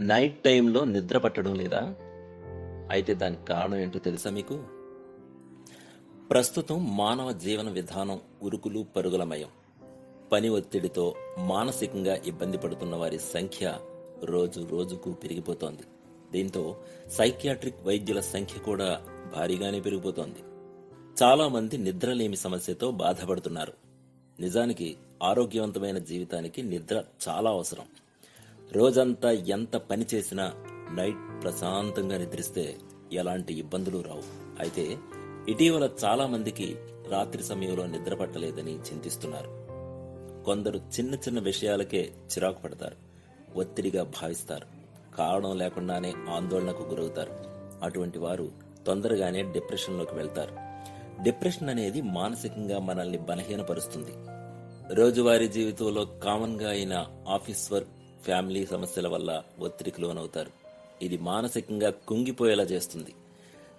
Night టైంలో నిద్ర పట్టడం లేదా? అయితే దానికి కారణం ఏంటో తెలుసా మీకు? ప్రస్తుతం మానవ జీవన విధానం ఉరుకులు పరుగులమయం. పని ఒత్తిడితో మానసికంగా ఇబ్బంది పడుతున్న వారి సంఖ్య రోజు రోజుకు పెరిగిపోతోంది. దీంతో సైకియాట్రిక్ వైద్యుల సంఖ్య కూడా భారీగానే పెరిగిపోతోంది. చాలామంది నిద్రలేమి సమస్యతో బాధపడుతున్నారు. నిజానికి ఆరోగ్యవంతమైన జీవితానికి నిద్ర చాలా అవసరం. రోజంతా ఎంత పని చేసినా నైట్ ప్రశాంతంగా నిద్రిస్తే ఎలాంటి ఇబ్బందులు రావు. అయితే ఇటీవల చాలా మందికి రాత్రి సమయంలో నిద్ర పట్టలేదని చింతిస్తున్నారు. కొందరు చిన్న చిన్న విషయాలకే చిరాకు పడతారు ఒత్తిడిగా భావిస్తారు కారణం లేకుండానే ఆందోళనకు గురవుతారు. అటువంటి వారు తొందరగానే డిప్రెషన్లోకి వెళ్తారు. డిప్రెషన్ అనేది మానసికంగా మనల్ని బలహీనపరుస్తుంది. రోజువారీ జీవితంలో కామన్గా అయిన ఆఫీస్ వర్క్ ఫ్యామిలీ సమస్యల వల్ల ఒత్తిడికి లోనవుతారు. ఇది మానసికంగా కుంగిపోయేలా చేస్తుంది.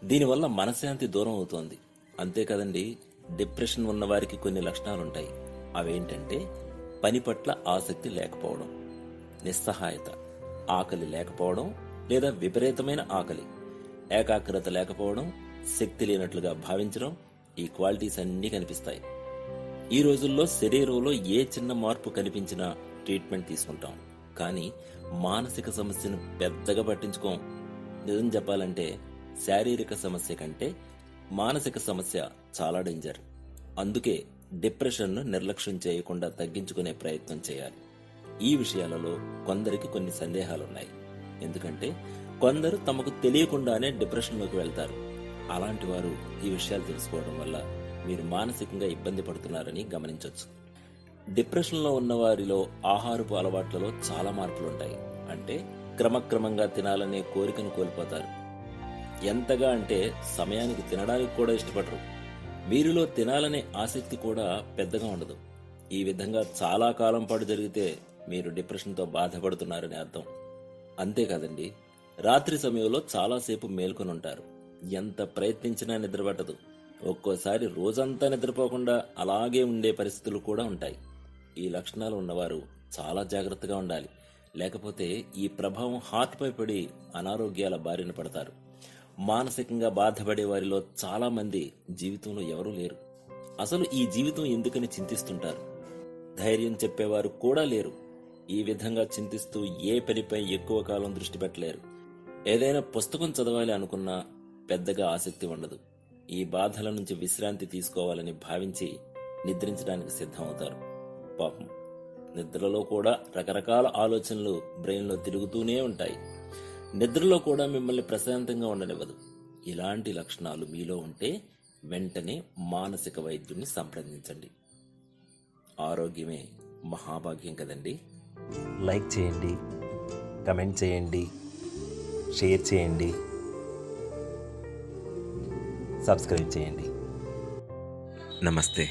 దీనివల్ల మనశ్శాంతి దూరం అవుతోంది. అంతే కదండి డిప్రెషన్ ఉన్న వారికి కొన్ని లక్షణాలుంటాయి. అవేంటంటే పని పట్ల ఆసక్తి లేకపోవడం నిస్సహాయత ఆకలి లేకపోవడం లేదా విపరీతమైన ఆకలి ఏకాగ్రత లేకపోవడం శక్తి లేనట్లుగా భావించడం ఈ క్వాలిటీస్ అన్నీ కనిపిస్తాయి. ఈ రోజుల్లో శరీరంలో ఏ చిన్న మార్పు కనిపించినా ట్రీట్మెంట్ తీసుకుంటాం. కానీ మానసిక సమస్యను పెద్దగా పట్టించుకోం. నిజం చెప్పాలంటే శారీరక సమస్య కంటే మానసిక సమస్య చాలా డేంజర్ అందుకే డిప్రెషన్ను నిర్లక్ష్యం చేయకుండా తగ్గించుకునే ప్రయత్నం చేయాలి. ఈ విషయాలలో కొందరికి కొన్ని సందేహాలున్నాయి. ఎందుకంటే కొందరు తమకు తెలియకుండానే డిప్రెషన్లోకి వెళ్తారు. అలాంటి వారు ఈ విషయాలు తెలుసుకోవడం వల్ల మీరు మానసికంగా ఇబ్బంది పడుతున్నారని గమనించవచ్చు డిప్రెషన్లో ఉన్న వారిలో ఆహారపు అలవాట్లలో చాలా మార్పులుంటాయి. అంటే క్రమక్రమంగా తినాలనే కోరికను కోల్పోతారు. ఎంతగా అంటే సమయానికి తినడానికి కూడా ఇష్టపడరు. వీరిలో తినాలనే ఆసక్తి కూడా పెద్దగా ఉండదు. ఈ విధంగా చాలా కాలం పాటు జరిగితే మీరు డిప్రెషన్తో బాధపడుతున్నారని అర్థం. అంతేకాదండి రాత్రి సమయంలో చాలాసేపు మేల్కొని ఉంటారు ఎంత ప్రయత్నించినా నిద్రపట్టదు. ఒక్కోసారి రోజంతా నిద్రపోకుండా అలాగే ఉండే పరిస్థితులు కూడా ఉంటాయి. ఈ లక్షణాలు ఉన్నవారు చాలా జాగ్రత్తగా ఉండాలి. లేకపోతే ఈ ప్రభావం హార్ట్పై పడి అనారోగ్యాల బారిన పడతారు. మానసికంగా బాధపడే వారిలో చాలా మంది జీవితంలో ఎవరూ లేరు. అసలు ఈ జీవితం ఎందుకని చింతిస్తుంటారు? ధైర్యం చెప్పేవారు కూడా లేరు. ఈ విధంగా చింతిస్తూ ఏ పనిపై ఎక్కువ కాలం దృష్టి పెట్టలేరు. ఏదైనా పుస్తకం చదవాలి అనుకున్నా పెద్దగా ఆసక్తి ఉండదు. ఈ బాధల నుంచి విశ్రాంతి తీసుకోవాలని భావించి నిద్రించడానికి సిద్ధమవుతారు. పాపం. నిద్రలో కూడా రకరకాల ఆలోచనలు బ్రెయిన్లో తిరుగుతూనే ఉంటాయి. నిద్రలో కూడా మిమ్మల్ని ప్రశాంతంగా ఉండనివ్వదు. ఇలాంటి లక్షణాలు మీలో ఉంటే వెంటనే మానసిక వైద్యుని సంప్రదించండి. ఆరోగ్యమే మహాభాగ్యం కదండి. లైక్ చేయండి కమెంట్ చేయండి షేర్ చేయండి సబ్స్క్రైబ్ చేయండి. నమస్తే.